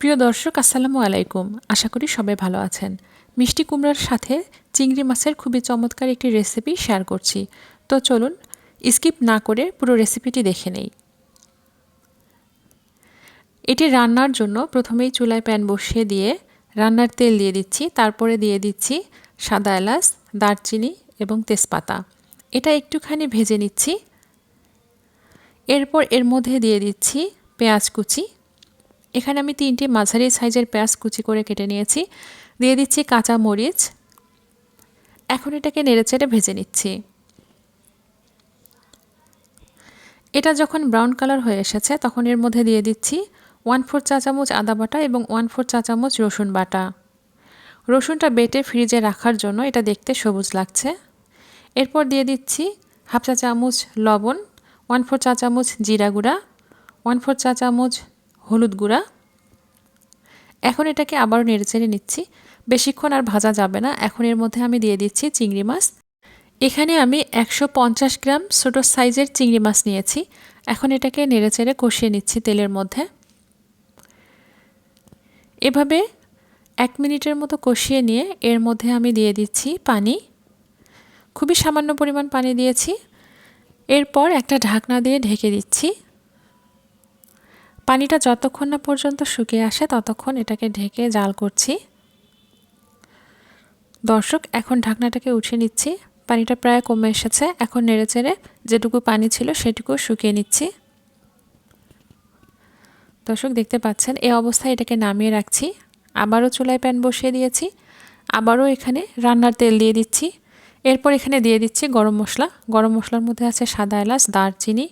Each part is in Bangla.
প্রিয় দর্শক, আসসালামু আলাইকুম। আশা করি সবাই ভালো আছেন। মিষ্টি কুমড়ার সাথে চিংড়ি মাছের খুবই চমৎকার একটি রেসিপি শেয়ার করছি। তো চলুন, স্কিপ না করে পুরো রেসিপিটি দেখে নেই। এটি রান্নার জন্য প্রথমেই চুলায় প্যান বসিয়ে দিয়ে রান্নার তেল দিয়ে দিচ্ছি। তারপরে দিয়ে দিচ্ছি সাদা এলাচ, দারচিনি এবং তেজপাতা। এটা একটুখানি ভেজে নিচ্ছি। এরপর এর মধ্যে দিয়ে দিচ্ছি পেঁয়াজ কুচি এখানে আমি তিনটি মাঝারি সাইজের পেঁয়াজ কুচি করে কেটে নিয়েছি। দিয়ে দিচ্ছি কাঁচা মরিচ। এখন এটাকে নেড়েচেড়ে ভেজে নিচ্ছি। এটা যখন ব্রাউন কালার হয়ে এসেছে, তখন এর মধ্যে দিয়ে দিচ্ছি ওয়ান ফোর চা চামচ আদা বাটা এবং ওয়ান ফোর চা চামচ রসুন বাটা। রসুনটা বেটে ফ্রিজে রাখার জন্য এটা দেখতে সবুজ লাগছে। এরপর দিয়ে দিচ্ছি হাফ চা চামচ লবণ, ওয়ান ফোর চা চামচ জিরা গুঁড়া, ওয়ান ফোর চা চামচ হলুদ গুঁড়া। এখন এটাকে আবারও নেড়েচেড়ে নিচ্ছি। বেশিক্ষণ আর ভাজা যাবে না। এখন এর মধ্যে আমি দিয়ে দিচ্ছি চিংড়ি মাছ। এখানে আমি একশো পঞ্চাশ গ্রাম ছোটো সাইজের চিংড়ি মাছ নিয়েছি। এখন এটাকে নেড়েচেড়ে কষিয়ে নিচ্ছি তেলের মধ্যে। এভাবে এক মিনিটের মতো কষিয়ে নিয়ে এর মধ্যে আমি দিয়ে দিচ্ছি পানি। খুবই সামান্য পরিমাণ পানি দিয়েছি। এরপর একটা ঢাকনা দিয়ে ঢেকে দিচ্ছি। পানিটা যতক্ষণ না পর্যন্ত শুকিয়ে আসে, ততক্ষণ এটাকে ঢেকে জাল করছি। দর্শক, এখন ঢাকনাটাকে উঠিয়ে নিচ্ছি। পানিটা প্রায় কমে এসেছে। এখন নেড়েচেড়ে যেটুকু পানি ছিল সেটুকু শুকিয়ে নিচ্ছি। দর্শক, দেখতে পাচ্ছেন এই অবস্থায় এটাকে নামিয়ে রাখছি। আবারও চুলায় প্যান বসিয়ে দিয়েছি। আবারও এখানে রান্নার তেল দিয়ে দিচ্ছি। এরপর এখানে দিয়ে দিচ্ছি গরম মশলা। গরম মশলার মধ্যে আছে সাদা এলাচ, দারচিনি,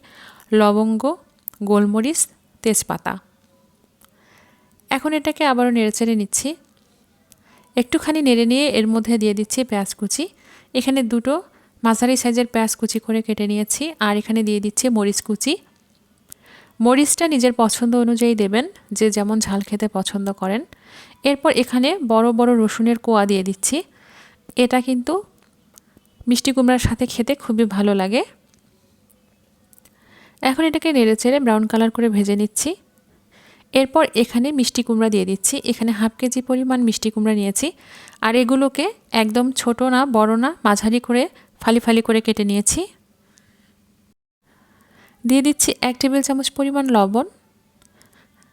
লবঙ্গ, গোলমরিচ তেজপাতা। এখন এটাকে আবারও নেড়েচেড়ে নিচ্ছি। একটুখানি নেড়ে নিয়ে এর মধ্যে দিয়ে দিচ্ছি পেঁয়াজ কুচি। এখানে দুটো মাঝারি সাইজের পেঁয়াজ কুচি করে কেটে নিয়েছি আর এখানে দিয়ে দিচ্ছি মরিচ কুচি। মরিচটা নিজের পছন্দ অনুযায়ী দেবেন, যে যেমন ঝাল খেতে পছন্দ করেন। এরপর এখানে বড় বড় রসুনের কোয়া দিয়ে দিচ্ছি। এটা কিন্তু মিষ্টি কুমড়ার সাথে খেতে খুবই ভালো লাগে। এখন এটাকে নেড়ে চেড়ে ব্রাউন কালার করে ভেজে নিচ্ছি। এরপর এখানে মিষ্টি কুমড়া দিয়ে দিচ্ছি। এখানে হাফ কেজি পরিমাণ মিষ্টি কুমড়া নিয়েছি। আর এগুলোকে একদম ছোট না, বড় না, মাঝারি করে ফালি ফালি করে কেটে নিয়েছি। দিয়ে দিচ্ছি এক টেবিল চামচ পরিমাণ লবণ।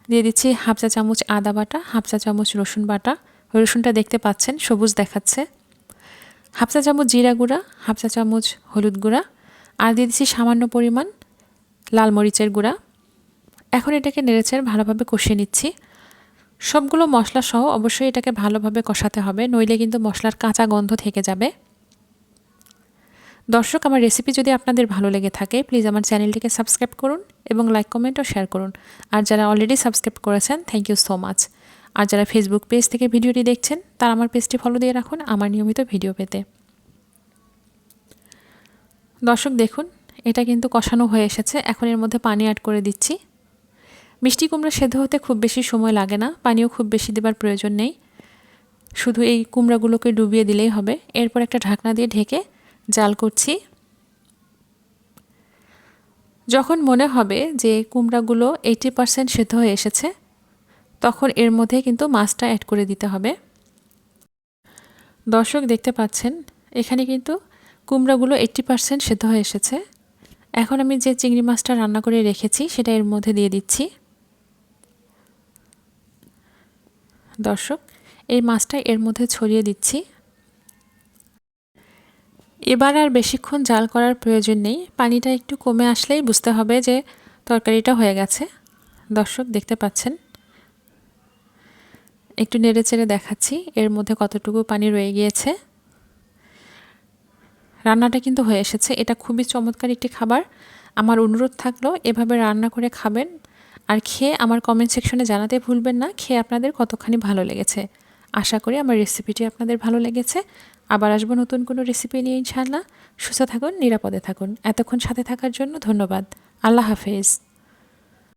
দিয়ে দিচ্ছি হাফ চা চামচ আদা বাটা, হাফ চা চামচ রসুন বাটা। রসুনটা দেখতে পাচ্ছেন, সবুজ দেখাচ্ছে। হাফ চা চামচ জিরা গুঁড়া, হাফ চা চামচ হলুদ গুঁড়া। আর দিয়ে দিচ্ছি সামান্য পরিমাণ লাল মরিচের গুঁড়া। এখন এটাকে নেড়েচেড়ে ভালোভাবে কষিয়ে নিচ্ছি। সবগুলো মশলা সহ অবশ্যই এটাকে ভালোভাবে কষাতে হবে, নইলে কিন্তু মশলার কাঁচা গন্ধ থেকে যাবে। দর্শক, আমার রেসিপি যদি আপনাদের ভালো লেগে থাকে, প্লিজ আমার চ্যানেলটিকে সাবস্ক্রাইব করুন এবং লাইক, কমেন্ট ও শেয়ার করুন। আর যারা অলরেডি সাবস্ক্রাইব করেছেন থ্যাংক ইউ সো মাচ আর যারা ফেসবুক পেজ থেকে ভিডিওটি দেখছেন, তারা আমার পেজটি ফলো দিয়ে রাখুন আমার নিয়মিত ভিডিও পেতে। দর্শক, দেখুন এটা কিন্তু কষানো হয়ে এসেছে। এখন এর মধ্যে পানি অ্যাড করে দিচ্ছি। মিষ্টি কুমড়া সেদ্ধ হতে খুব বেশি সময় লাগে না। পানিও খুব বেশি দেবার প্রয়োজন নেই। শুধু এই কুমড়াগুলোকে ডুবিয়ে দিলেই হবে। এরপর একটা ঢাকনা দিয়ে ঢেকে জাল করছি। যখন মনে হবে যে কুমড়াগুলো এইটি পারসেন্ট সেদ্ধ হয়ে এসেছে, তখন এর মধ্যে কিন্তু মাছটা অ্যাড করে দিতে হবে। দর্শক দেখতে পাচ্ছেন, এখানে কিন্তু কুমড়াগুলো এইট্টি পারসেন্ট সেদ্ধ হয়ে এসেছে। এখন আমি যে চিংড়ি মাছটা রান্না করে রেখেছি, সেটা এর মধ্যে দিয়ে দিচ্ছি। দর্শক, এই মাছটা এর মধ্যে ছড়িয়ে দিচ্ছি। এবার আর বেশিক্ষণ জাল করার প্রয়োজন নেই। পানিটা একটু কমে আসলেই বুঝতে হবে যে তরকারিটা হয়ে গেছে। দর্শক, দেখতে পাচ্ছেন? একটু নেড়ে চেড়ে দেখাচ্ছি, এর মধ্যে কতটুকু পানি রয়ে গিয়েছে। রান্নাটা কিন্তু হয়ে এসেছে। এটা খুবই চমৎকার একটি খাবার। আমার অনুরোধ থাকল, এভাবে রান্না করে খাবেন। আর খেয়ে আমার কমেন্ট সেকশনে জানাতে ভুলবেন না। খেয়ে আপনাদের কতখানি ভালো লেগেছে। আশা করি আমার রেসিপিটি আপনাদের ভালো লেগেছে। আবার আসব নতুন কোনো রেসিপি নিয়ে ইনশাআল্লাহ। সুস্থ থাকুন, নিরাপদে থাকুন। এতক্ষণ সাথে থাকার জন্য ধন্যবাদ। আল্লাহ হাফেজ।